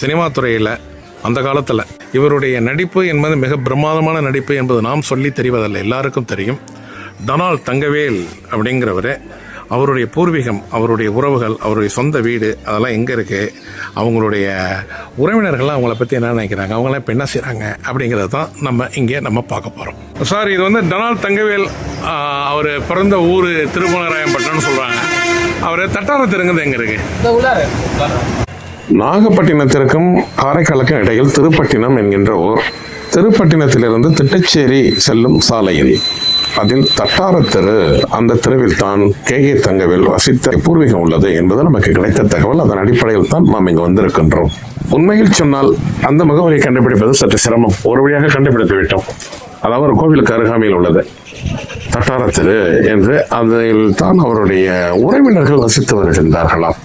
Cinema துறையில் அந்த காலத்தில் இவருடைய நடிப்பு என்பது மிக பிரமாதமான நடிப்பு என்பது நாம் சொல்லி தெரிவதல்ல எல்லாருக்கும் தெரியும். டொனால்ட் தங்கவேல் அப்படிங்கிறவர் அவருடைய பூர்வீகம் அவருடைய உறவுகள் அவருடைய சொந்த வீடு அதெல்லாம் எங்கே இருக்குது அவங்களுடைய உறவினர்கள்லாம் அவங்கள பற்றி என்ன நினைக்கிறாங்க? அவங்களாம் இப்போ என்ன செய்கிறாங்க அப்படிங்கிறத தான் நம்ம இங்கே நம்ம பார்க்க போகிறோம் சார் இது வந்து டொனால்ட் தங்கவேல் அவர் பிறந்த ஊர் திருமணராயம்பட்டினம்னு சொல்கிறாங்க அவர் தட்டார தெருங்கிறது எங்கே இருக்குது நாகப்பட்டினத்திற்கும் காரைக்காலுக்கும் இடையில் திருப்பட்டினம் என்கின்ற ஊர். திருப்பட்டினத்திலிருந்து திட்டச்சேரி செல்லும் சாலையில் அதில் தட்டார தெரு அந்த தெருவில் தான் கே. தங்கவில் தங்கவேல் வசித்த பூர்வீகம் உள்ளது என்பது நமக்கு கிடைத்த தகவல். அதன் அடிப்படையில் தான் நாம் இங்கு வந்திருக்கின்றோம். உண்மையில் சொன்னால் அந்த முகவரியை கண்டுபிடிப்பது சற்று சிரமம். ஒரு வழியாக கண்டுபிடித்து விட்டோம். அதாவது ஒரு கோவிலுக்கு அருகாமையில் உள்ளது. தட்டார தெரு என்று அதில் தான் அவருடைய உறவினர்கள் வசித்து வருகின்றார்களாம்.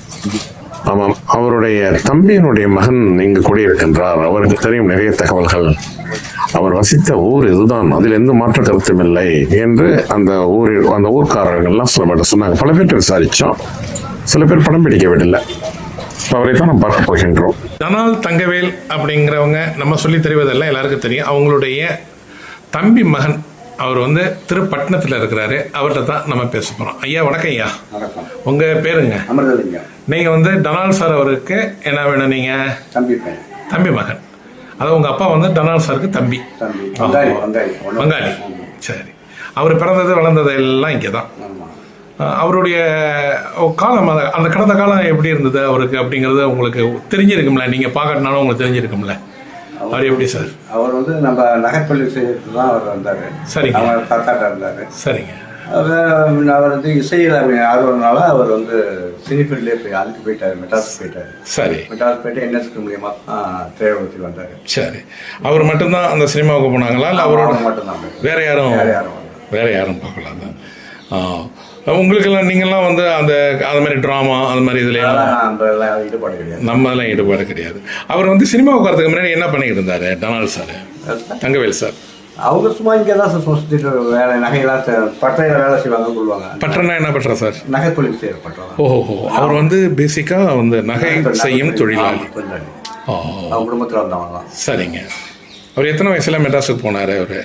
ஆமாம் அவருடைய தம்பியினுடைய மகன் இங்கு குடியிருக்கின்றார். அவருக்கு தெரியும் நிறைய தகவல்கள். அவர் வசித்த ஊர் இதுதான். அதில் எந்த மாற்று கருத்தும் இல்லை என்று அந்த ஊரில் அந்த ஊர்க்காரர்கள்லாம் சில பேர் சொன்னாங்க. பல பேர் விசாரித்தோம் சில பேர் படம் பிடிக்க விடல. அவரை தான் நம்ம பார்க்க போகின்றோம். டனால் தங்கவேல் அப்படிங்கிறவங்க நம்ம சொல்லி தெரிவதெல்லாம் எல்லாருக்கும் தெரியும். அவங்களுடைய தம்பி மகன் அவர் வந்து திருப்பட்டினத்தில் இருக்கிறாரு. அவர்கிட்ட தான் நம்ம பேச போகிறோம் ஐயா வணக்கம் ஐயா. உங்கள் பேருங்க? நீங்கள் வந்து டொனால்ட் சார் அவருக்கு என்ன வேணும் நீங்கள் தம்பி மகன். அதாவது உங்கள் அப்பா வந்து டொனால்ட் சாருக்கு தம்பி. வங்காளி சரி. அவர் பிறந்தது வளர்ந்தது எல்லாம் இங்கே தான் அவருடைய காலம் அந்த- அந்த கடந்த காலம் எப்படி இருந்தது அவருக்கு அப்படிங்கிறது உங்களுக்கு தெரிஞ்சிருக்கும்ல. நீங்கள் பார்க்கறதுனால உங்களுக்கு தெரிஞ்சிருக்கும்ல. அவர் எப்படி சார்? அவர் வந்து நம்ம நகைப்பள்ளி செய்யறதுக்கு தான் அவர் வந்தாரு. சரிங்க. அவர் தாத்தாட்ட இருந்தாரு. சரிங்க. அவர் அவர் வந்து இசையில் ஆர்வம்னால அவர் வந்து சினிஃபீல்ட்லேயே போய் அதுக்கு போயிட்டாரு மெட்ராஸ் போயிட்டாரு. சரி. மெட்ராஸ் போயிட்டு என்எஸ்க்கு மூலியமா திரையுலகத்துக்கு வந்தாரு. சரி. அவர் மட்டும்தான் அந்த சினிமாவுக்கு போனாங்களா? இல்லை அவரோட அவர் மட்டும்தான். வேற யாரும்? வேற யாரும். வேற யாரும் பார்க்கல அதான். உங்களுக்கெல்லாம் நீங்கள்லாம் வந்து அந்த அந்த மாதிரி ட்ராமா அந்த மாதிரி இதுல ஈடுபாடு கிடையாது. நம்ம எல்லாம் ஈடுபாடு கிடையாது. அவர் வந்து சினிமாவுக்கு வரதுக்கு முன்னாடி என்ன பண்ணிட்டு இருந்தாரு டொனால்ட் சார்? தங்கவேல் சார். அவங்க சும்மா இங்கே தான் சார் சுற்றிட்டு வேலை நகையெல்லாம் பட்டறையில வேலை செய்வாங்க கொள்வாங்க. பட்டர்னா என்ன பண்ற சார்? நகைப்பொழில் செய்யற பட்டறை ஓஹோ அவர் வந்து பேசிக்கா வந்து நகை செய்யும் தொழிலாளி. அவங்க குடும்பத்தில் வந்தவங்க சரிங்க. அவர் எத்தனை வயசுல மெட்ராஸுக்கு போனாரு அவரு?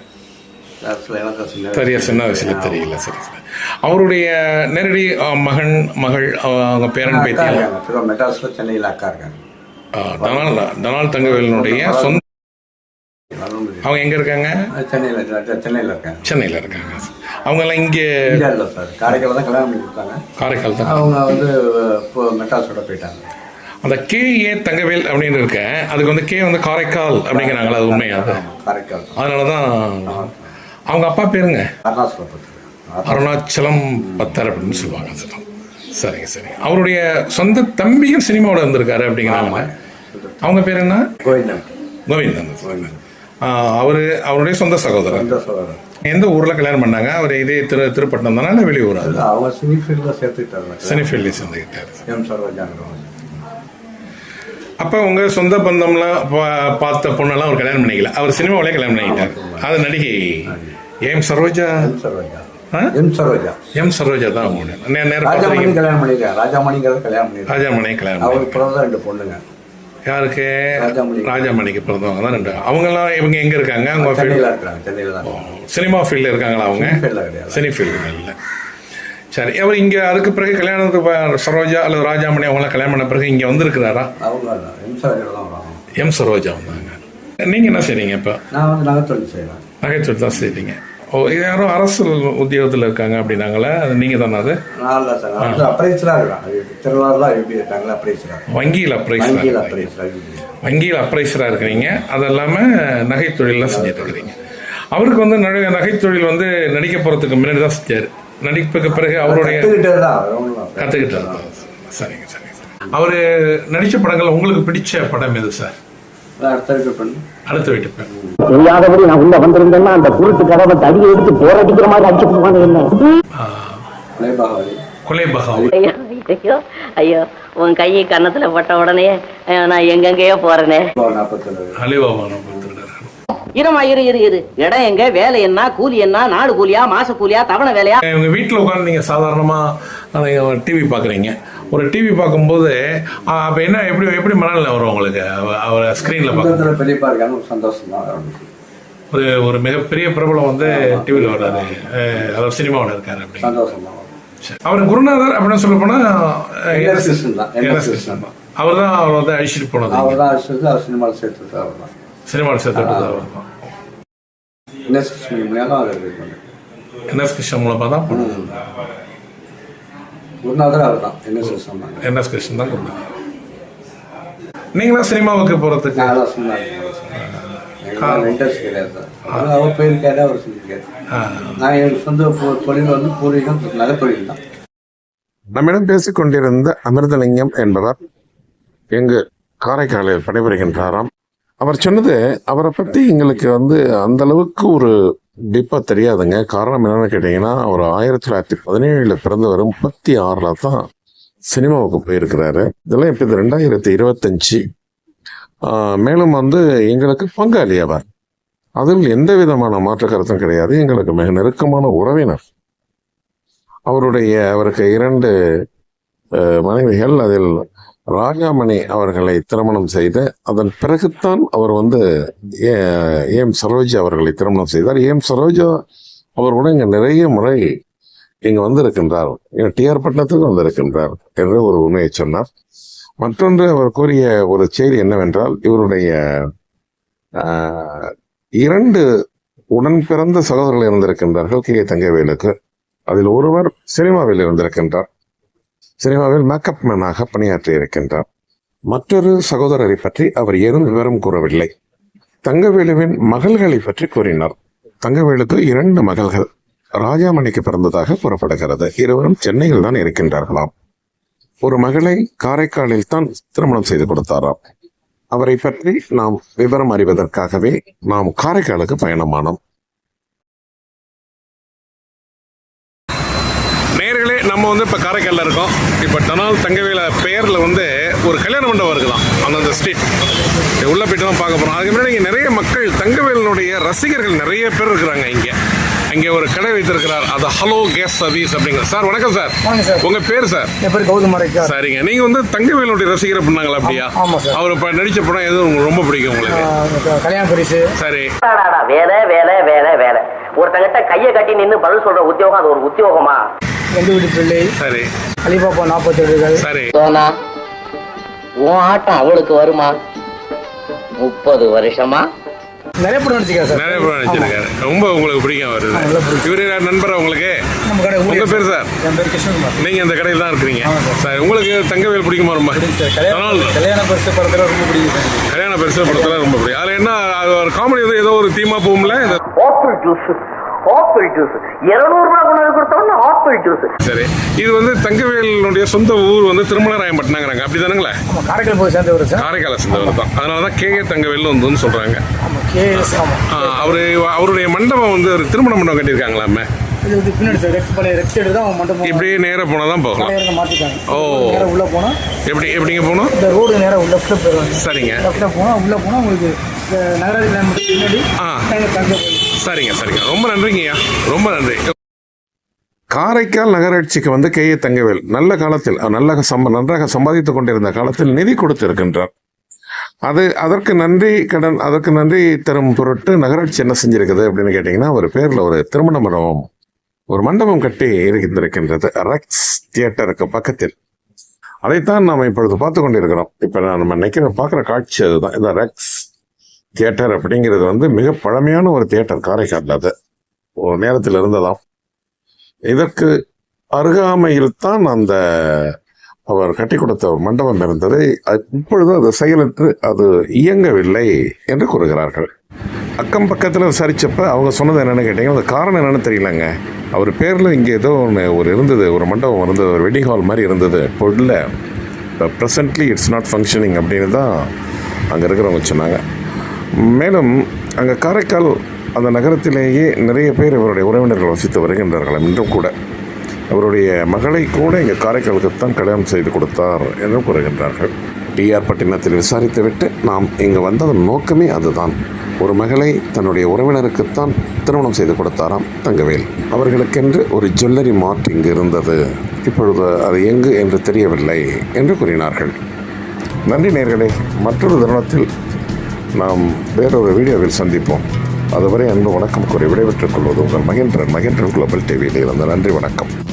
சரியா சின்ன வயசுல தெரியல சரி சரி. அவருடைய நேரடி மகன் மகள் அவங்க பேரன் திரு மெட்ராஸில் சென்னையில் அக்கா இருக்காங்க. டொனால்ட் டொனால்ட் தங்கவேலினுடைய சொந்த அவங்க எங்க இருக்காங்க? சென்னையில் சென்னையில் இருக்காங்க. சென்னையில் இருக்காங்க. அவங்க எல்லாம் இங்கே இல்லை சார். காரைக்கால் தான் கல்யாணம் பண்ணி கொடுத்தாங்க. காரைக்கால் தான். அவங்க வந்து இப்போ மெட்ராஸோட போயிட்டாங்க. அந்த கே ஏ தங்கவேல் அப்படின்னு இருக்கேன். அதுக்கு வந்து கே வந்து காரைக்கால் அப்படிங்கிறாங்களா அது உண்மையா? அது காரைக்கால் அதனால தான் அவங்க அப்பா பேருங்க? அருணாச்சலம் பத்தர் அப்படின்னு சொல்லுவாங்க சார் சரிங்க சரிங்க. அவருடைய சொந்த தம்பியும் சினிமாவில் இருந்திருக்காரு அப்படிங்கிறாங்க அவங்க பேர் என்ன? கோவிந்தன். கோவிந்தன். அவர் அவருடைய சொந்த சகோதரர். எந்த ஊரில் கல்யாணம் பண்ணாங்க? அவர் இதே திரு திருப்பட்டம் தானே? வெளியூர்? அவங்க சினி ஃபீல்டில் சேர்த்துக்கிட்டாங்க சினிஃபீல்டில் சேர்ந்துக்கிட்டாரு. எம் சரோஜாங்கிறவங்க அப்போ உங்க சொந்த பந்தம்லாம் பா- பார்த்த பொண்ணெல்லாம் அவர் கல்யாணம் பண்ணிக்கல. அவர் சினிமாவிலே கல்யாணம் பண்ணிக்கிட்டார். அது நடிகை M Saroja? M Saroja? M Saroja. M Saroja தான் அவங்க நே- நேரா ராஜாமணி கல்யாணம் பண்ணிருக்காங்க ராஜாமணிங்கிறத கல்யாணம் பண்ணிருக்காங்க ராஜாமணி கல்யாணம் அவருக்கு பிறந்த ரெண்டு பொண்ணுங்க. யாருக்கு? ராஜாமணி. ராஜாமணிக்கு பிறந்தவங்க தான் ரெண்டு. அவங்கெல்லாம் இவங்க எங்க இருக்காங்க? அவங்க சென்னையில் இருக்கிறாங்க. சென்னையில் தான் இருக்காங்க. சினிமா ஃபீல்டில் இருக்காங்களா அவங்க? ஃபீல்டில் சினி ஃபீல்டு இல்லை. சரி அவர் இங்க அதுக்கு பிறகு கல்யாணத்துக்கு சரோஜா அல்லது ராஜாமணி அவங்களாம் கல்யாணம் பண்ண பிறகு இங்க வந்திருக்கிறாரா? எம் சரோஜா வந்தாங்க. நீங்க என்ன செய்றீங்க இப்போ? நான் வந்து நகைத்தொழில் நகைச்சுவை தான் செய்றீங்க. ஓ இது யாரும் அரசு உத்தியோகத்தில் இருக்காங்க அப்படின்னாங்களே? அது நீங்க தானே அது? வங்கியில் அப்ரைஸராக வங்கியில் அப்ரைஸராக இருக்கிறீங்க. அது இல்லாமல் நகைத்தொழிலாம் செஞ்சுட்டு இருக்கிறீங்க. அவருக்கு வந்து நகை நகைத்தொழில் வந்து நடிக்க போகிறதுக்கு முன்னாடி தான் செஞ்சார். நடிப்புக்கு பிறகு அவருடைய. கற்றுக்கிட்டார் சரிங்க சரிங்க அவர் நடித்த படங்கள் உங்களுக்கு பிடிச்ச படம் எது சார்? அடுத்த வீட்டு பெண். அடுத்த வீட்டு பெண். தெரியாதபடி நான் உள்ள வந்திருந்தேன்னா அந்த குருட்டு கதவை தடியை எடுத்து போராடிக்கிற மாதிரி அடிச்சு என்ன? கொலை பகாவு ஐயோ உன் கை கன்னத்துல பட்ட உடனே நான் எங்கெங்கேயோ போறேனே. திருடர்கள் இருமா இரு இரு இரு. இடம் எங்க? வேலை என்ன? கூலி என்ன? நாடு கூலியா? மாச கூலியா? தவணை வேலையா? உங்க வீட்டில் உட்காந்து நீங்கள் சாதாரணமாக டிவி பார்க்குறீங்க ஒரு டிவி பார்க்கும்போது அப்போ என்ன எப்படி எப்படி மனநிலை வரும் உங்களுக்கு? அவ- அவரை ஸ்க்ரீனில் பார்க்க சொந்தத்தில் பெரியப்பா இருக்காங்க ஒரு சந்தோஷம் தான். ஒரு ஒரு மிகப்பெரிய பிரபலம் வந்து டிவியில் வர்றாரு. அவர் சினிமாவில் இருக்காரு அப்படி சந்தோஷம் அவர் குருநாதர் அப்படின்னு சொல்ல போனா. அவர் தான் அவர் வந்து அழிச்சிட்டு போனது அவர் தான் அடிச்சது அவர் சினிமாவில் சேர்த்தது அவர் தான் சினிமாவில் சேர்த்து அவர் தான் என்எஸ் கிருஷ்ணன் மூலியமாக அவர் இது பண்ணார். என்எஸ் கிருஷ்ணன் மூலமாக தான். குருநாதர் அவர் தான். என்எஸ் கிருஷ்ணன் தான். என்எஸ் கிருஷ்ணன் தான் குருநாதர். நீங்களா சினிமாவுக்கு போகிறதுக்கு நான் தான் சொன்னார் எங்களுக்கு இன்ட்ரெஸ்ட் கிடையாது. சார். அவர் அவர் போயிருக்காரு அவர் செஞ்சிருக்காரு. நான் என் சொந்த தொழில் வந்து பூர்வீகம் நகைத்தொழில் தான். நம்மிடம் பேசிக் கொண்டிருந்த அமிர்தலிங்கம் என்பவர் எங்கு காரைக்காலில் பணிபுரிகின்றாராம். அவர் சொன்னது அவரை பற்றி எங்களுக்கு வந்து அந்த அளவுக்கு ஒரு டிப்பாக தெரியாதுங்க. காரணம் என்னென்னு கேட்டிங்கன்னா அவர் ஆயிரத்தி தொள்ளாயிரத்தி பதினேழில் பிறந்தவர் முப்பத்தி ஆறில் தான் சினிமாவுக்கு போயிருக்கிறாரு. இதெல்லாம் இப்போ இது ரெண்டாயிரத்தி இருபத்தஞ்சி. மேலும் வந்து எங்களுக்கு பங்காளி அவர். அதில் எந்த விதமான மாற்று கருத்தும் கிடையாது. எங்களுக்கு மிக நெருக்கமான உறவினர். அவருடைய அவருக்கு இரண்டு மனைவிகள். அதில் ராஜாமணி அவர்களை திருமணம் செய்து அதன் பிறகுத்தான் அவர் வந்து ஏ- ஏம் சரோஜா அவர்களை திருமணம் செய்தார். ஏம் சரோஜா அவர் கூட இங்கே நிறைய முறை இங்கே வந்திருக்கின்றார். டிஆர் பட்டணத்துக்கு வந்திருக்கின்றார் என்று ஒரு உண்மையை சொன்னார். மற்றொன்று அவர் கூறிய ஒரு செய்தி என்னவென்றால் இவருடைய இரண்டு உடன் பிறந்த சகோதரர்கள் இருந்திருக்கின்றார்கள் கே தங்கவேலுக்கு. அதில் ஒருவர் சினிமாவில் இருந்திருக்கின்றார். சினிமாவில் மேக்கப் மேனாக பணியாற்றி இருக்கின்றார். மற்றொரு சகோதரரை பற்றி அவர் ஏதும் விவரம் கூறவில்லை. தங்கவேலுவின் மகள்களை பற்றி கூறினார். தங்கவேலுக்கு இரண்டு மகள்கள். ராஜாமணிக்கு பிறந்ததாக கூறப்படுகிறது. இருவரும் சென்னையில் தான் இருக்கின்றார்களாம். ஒரு மகளை காரைக்காலில் தான் திருமணம் செய்து கொடுத்தாராம். அவரை பற்றி நாம் விவரம் அறிவதற்காகவே நாம் காரைக்காலுக்கு பயணமானோம் நேர்களே நம்ம வந்து இப்போ காரைக்காலில் இருக்கோம். இப்போ டனால் தங்கவேல பெயரில் வந்து ஒரு கல்யாண மண்டபம் இருக்குதான் அந்தந்த ஸ்ட்ரீட் உள்ளே போயிட்டு தான் பார்க்க போகிறோம் அதுக்கு முன்னாடி இங்கே நிறைய மக்கள் தங்கவேலனுடைய ரசிகர்கள் நிறைய பேர் இருக்கிறாங்க இங்கே. இங்கே ஒரு கடை வைத்திருக்கிறார். அது ஹலோ கேஸ் சர்வீஸ் அப்படிங்கிற சார் வணக்கம் சார். உங்கள் பேர் சார்? என் பேர் கௌதம் மறைக்கா சரிங்க. நீங்கள் வந்து தங்கவேலுடைய ரசிகர் பண்ணாங்களா அப்படியா. அவர் இப்போ நடித்த படம் எதுவும் உங்களுக்கு ரொம்ப பிடிக்கும் உங்களுக்கு? கல்யாண பரிசு. சரி. வேலை வேலை வேலை வேலை. ஒருத்தங்கிட்ட கையை கட்டி நின்னு பதில் சொல்ற உத்தியோகம் அது ஒரு உத்தியோகமா? எந்த வீட்டு பிள்ளை. சரி. அலிபாபா நாற்பத்தேழுகள் சரி. சோனா உன் ஆட்டம் அவளுக்கு வருமா? முப்பது வருஷமா? நிறைய படம் சார். நிறைய படம் நடிச்சிருக்காரு. ரொம்ப உங்களுக்கு பிடிக்கும். இவரு நண்பர் உங்களுக்கு? உங்க பேர் சார். என் பேர் கிருஷ்ணகுமார். நீங்க இந்த கடையில் தான் இருக்கிறீங்க. சார். உங்களுக்கு தங்கவேல் பிடிக்குமா ரொம்ப? சார். கல்யாண பரிசு படத்துல ரொம்ப பிடிக்கும் கல்யாண பெருசு படத்துல ரொம்ப பிடிக்கும். அதுல என்ன அது ஒரு காமெடி வந்து ஏதோ ஒரு தீமா போகும்ல? ஜூஸ் ஆப்பிள் ஜூஸ் இருநூறு ரூபாய் கொண்டு வந்து கொடுத்தோம்னா ஆப்பிள் ஜூஸ் சரி இது வந்து தங்கவேலுடைய சொந்த ஊர் வந்து திருமலராயம்பட்டினங்கிறாங்க. அப்படி தானுங்களே காரைக்கால் போய் சேர்ந்தவர் சார். காரைக்கால சேர்ந்தவர் தான். அதனால தான் கே. தங்கவேல் வந்து சொல்றாங்க. அவரு அவருடைய மண்டபம் வந்து ஒரு திருமண மண்டபம் கட்டியிருக்காங்களாமே? இது வந்து பின்னாடி சார் ரெக்ஸ் பழைய ரெக்ஸ் எடுத்து தான் அவங்க மண்டபம் இப்படியே நேரா போனா தான் போகலாம் கலையரங்க மாத்திட்டாங்க. ஓ. நேரம் உள்ள போனா எப்படி எப்படிங்க போகணும்? இந்த ரோடு நேரம் சரிங்க. லெஃப்ட்ல போனா உள்ள போனா உங்களுக்கு நகராட்சி பின்னாடி ஆ. சரிங்க சரிங்க. ரொம்ப நன்றிங்கய்யா. ரொம்ப நன்றி. காரைக்கால் நகராட்சிக்கு வந்து கே ஏ தங்கவேல் நல்ல காலத்தில் அவர் நல்ல சம்ப நன்றாக சம்பாதித்துக் கொண்டிருந்த காலத்தில் நிதி கொடுத்திருக்கின்றார். அது அதற்கு நன்றி கடன் அதற்கு நன்றி தரும் பொருட்டு நகராட்சி என்ன செஞ்சிருக்குது அப்படின்னு கேட்டிங்கன்னா ஒரு பேரில் ஒரு திருமண மண்டபம் ஒரு மண்டபம் கட்டி இருக்கின்றிருக்கின்றது. ரெக்ஸ் தியேட்டருக்கு பக்கத்தில். அதைத்தான் நாம் இப்பொழுது பார்த்து கொண்டிருக்கிறோம். இப்போ நான் நம்ம நினைக்கிற பார்க்குற காட்சி அதுதான். இந்த ரெக்ஸ் தியேட்டர் அப்படிங்கிறது வந்து மிக பழமையான ஒரு தியேட்டர் காரைக்காலில் அது. ஒரு நேரத்தில் இருந்ததாம். இதற்கு அருகாமையில் தான் அந்த அவர் கட்டி கொடுத்த ஒரு மண்டபம் இருந்தது. அது இப்பொழுது அது செயலற்று அது இயங்கவில்லை என்று கூறுகிறார்கள். அக்கம் பக்கத்தில் விசாரித்தப்ப அவங்க சொன்னது என்னென்னு கேட்டீங்கன்னா அந்த காரணம் என்னென்னு தெரியலங்க. அவர் பேரில் இங்கே ஏதோ ஒன்று ஒரு இருந்தது ஒரு மண்டபம் இருந்தது ஒரு வெட்டிங் ஹால் மாதிரி இருந்தது. இப்போ இல்லை ப்ரெசன்ட்லி இட்ஸ் நாட் ஃபங்க்ஷனிங் அப்படின்னு தான் அங்கே இருக்கிறவங்க சொன்னாங்க. மேலும் அங்கே காரைக்கால் அந்த நகரத்திலேயே நிறைய பேர் இவருடைய உறவினர்கள் வசித்து வருகின்றார்கள் இன்றும் கூட. அவருடைய மகளை கூட இங்கே காரைக்காலுக்கு தான் கல்யாணம் செய்து கொடுத்தார் என்றும் கூறுகின்றார்கள். டிஆர் பட்டினத்தில் விசாரித்துவிட்டு நாம் இங்கு வந்ததன் நோக்கமே அதுதான். ஒரு மகளை தன்னுடைய உறவினருக்குத்தான் திருமணம் செய்து கொடுத்தாராம் தங்கவேல். அவர்களுக்கென்று ஒரு ஜுவல்லரி மார்ட் இங்கு இருந்தது. இப்பொழுது அது எங்கு என்று தெரியவில்லை என்று கூறினார்கள். நன்றி நேர்களே. மற்றொரு தருணத்தில் நாம் வேறொரு வீடியோவில் சந்திப்போம். அதுவரை அன்பு வணக்கம் கூறி விடைபெற்றுக் கொள்வது உங்கள் மகேந்திரன் மகேந்திரன் குளோபல் டிவியில் இருந்த. நன்றி வணக்கம்.